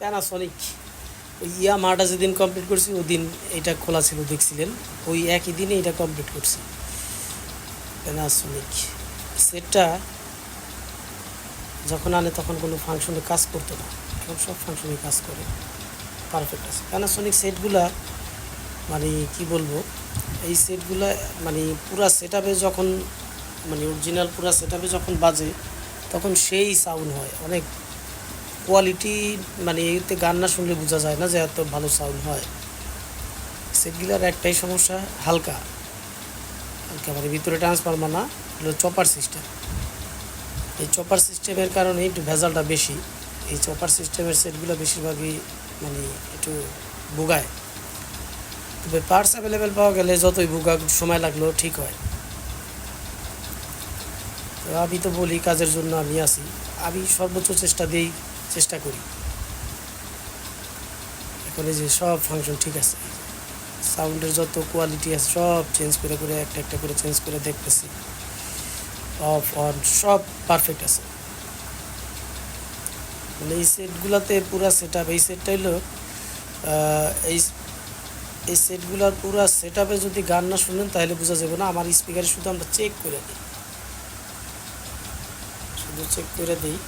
Panasonic ওই ইয়ামাহাটা যেদিন complete করছি ওই দিন এটা খোলা ছিল, দেখছিলেন? ওই একই দিনে এটা কমপ্লিট করছি। প্যানাসনিক সেটটা যখন আনে, তখন কোনো ফাংশনে কাজ করতো না। এখন সব ফাংশনে কাজ করে। পারফেক্ট আছে। প্যানাসনিক সেটগুলা মানে কি বলব? এই সেটগুলা মানে পুরা সেট যখন মানে অরিজিনাল পুরা সেট যখন বাজে, তখন সেই সাউন্ড হয়। অনেক কোয়ালিটি মানে এতে গান না শুনলে বোঝা যায় না যে এত ভালো সাউন্ড হয়। সেটগুলার একটাই সমস্যা, হালকা। হালকা মানে ভিতরে ট্রান্সফার্মার না, হলো চপার সিস্টেম এই চপার সিস্টেমের কারণে একটু ভেজালটা বেশি। এই চপার সিস্টেমের সেটগুলো বেশিরভাগই মানে একটু বুগায় তবে পার্টস অ্যাভেলেবেল পাওয়া গেলে যতই বুগা সময় লাগলেও ঠিক হয়। তো আমি তো বলি কাজের জন্য আমি আসি আমি সর্বোচ্চ চেষ্টা দিই চেষ্টা করি। এখন যে সব ফাংশন ঠিক আছে। সাউন্ডের যত কোয়ালিটি আছে সব চেঞ্জ করে করে একটা একটা করে চেঞ্জ করে দেখতেছি। অফ অন সব পারফেক্ট আছে। মানে এই সেটগুলোতে পুরা সেট আপ এই সেটটা হলো এই এই সেটগুলোর পুরো সেট আপে যদি গান না শুনেন তাহলে বোঝা যাবে না, আমার স্পিকারে শুধু আমরা চেক করে দিই। শুধু চেক করে দিই।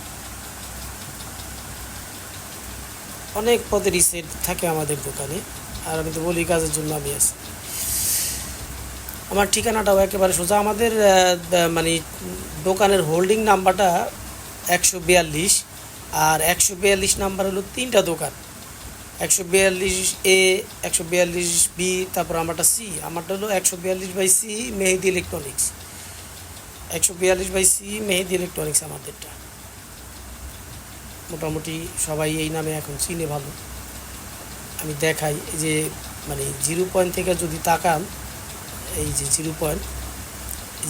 অনেক পদের সেট থাকে আমাদের দোকানে, আর আমি তো বলি কাজের জন্য আমি আছি। আমার ঠিকানাটাও একেবারে সোজা। আমাদের মানে দোকানের হোল্ডিং নাম্বারটা একশো বিয়াল্লিশ, আর একশো বিয়াল্লিশ নাম্বার হলো তিনটা দোকান। একশো বিয়াল্লিশ এ, একশো বিয়াল্লিশ বি, তারপর আমারটা সি। আমারটা হলো একশো বিয়াল্লিশ বাই সি, মেহেদি ইলেকট্রনিক্স। একশো বিয়াল্লিশ বাই সি, মেহেদি ইলেকট্রনিক্স আমাদেরটা। মোটামুটি সবাই এই নামে এখন চিনে ভালো। আমি দেখাই যে মানে জিরো পয়েন্ট থেকে যদি তাকান, এই যে জিরো পয়েন্ট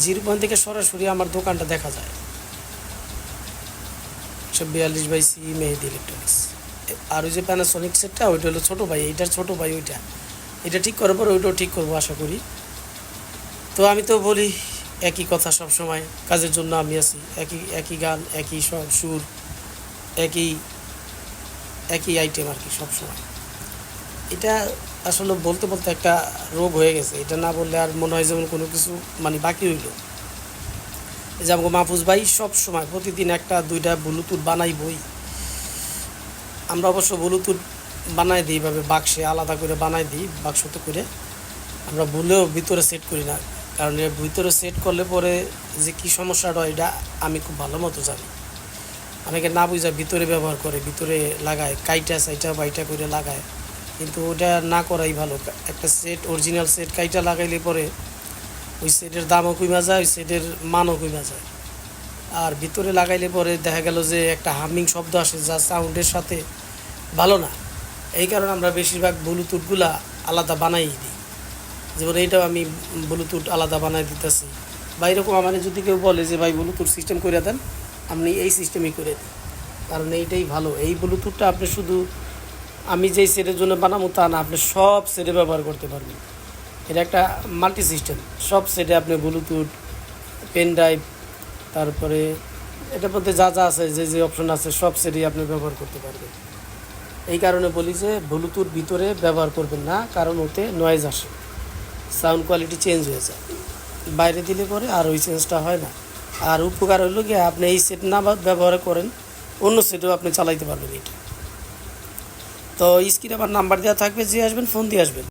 জিরো পয়েন্ট থেকে সরাসরি আমার দোকানটা দেখা যায়। একশো বিয়াল্লিশ বাই সি মেহেদি ইলেকট্রনিক্স আর ওই যে প্যানাসনিক সেটটা ওইটা হলো ছোটো ভাই এইটার ছোটো ভাই, ওইটা। এটা ঠিক করার পর ওইটাও ঠিক করব, আশা করি। তো আমি তো বলি, একই কথা সব সময় কাজের জন্য আমি আছি, একই একই গান, একই সব সুর। একই একই আইটেম আর কি সব সময় এটা আসলে বলতে বলতে একটা রোগ হয়ে গেছে। এটা না বললে আর মনে হয় যেমন কোনো কিছু মানে বাকি হইল যে আমাকে মাহফুজ ভাই সব সময় প্রতিদিন একটা, দুইটা ব্লুটুথ বানাই বই আমরা অবশ্য ব্লুটুথ বানাই দিই এইভাবে বাক্সে আলাদা করে বানাই দিই, বাক্সতে করে। আমরা ভুলেও ভিতরে সেট করি না। কারণ এর ভিতরে সেট করলে পরে যে কী সমস্যাটা এটা আমি খুব ভালো মতো জানি। অনেকে না বুঝা ভিতরে ব্যবহার করে, ভিতরে লাগায়, কাইটা সাইটা বাইটা করে লাগায়। কিন্তু ওটা না করাই ভালো। একটা সেট অরিজিনাল সেট কাইটা লাগাইলে পরে ওই সেটের দামও কমা যায়, ওই সেটের মানও কমা যায়। আর ভিতরে লাগাইলে পরে দেখা গেল যে একটা হামিং শব্দ আসে যা সাউন্ডের সাথে ভালো না। এই কারণে আমরা বেশিরভাগ ব্লুটুথগুলা আলাদা বানাই দিই। যেমন এইটাও আমি ব্লুটুথ আলাদা বানাই দিতেছি। বা এরকম আমার যদি কেউ বলে যে, ভাই, ব্লুটুথ সিস্টেম করে দেন। আপনি এই সিস্টেমই করে দিন। কারণ এইটাই ভালো। এই ব্লুটুথটা আপনি শুধু আমি যেই সেটের জন্য বানাবো তা না, আপনি সব সেটে ব্যবহার করতে পারবেন। এটা একটা মাল্টি সিস্টেম সব সেটে আপনি ব্লুটুথ পেন ড্রাইভ তারপরে এটার মধ্যে যা যা আছে, যে যে অপশন আছে, সব সেটই আপনি ব্যবহার করতে পারবেন। এই কারণে বলি যে ব্লুটুথ ভিতরে ব্যবহার করবেন না, কারণ ওতে নয়েজ আসে। সাউন্ড কোয়ালিটি চেঞ্জ হয়ে যায়। বাইরে দিলে পরে আর ওই চেঞ্জটা হয় না। আর উপকার হলো কি আপনি এই সেট না ব্যবহার করেন, অন্য সেটও আপনি চালাইতে পারবেন এটা। তো স্ক্রিনে আমার নাম্বার দেওয়া থাকবে, যে আসবেন ফোন দিয়ে আসবেন।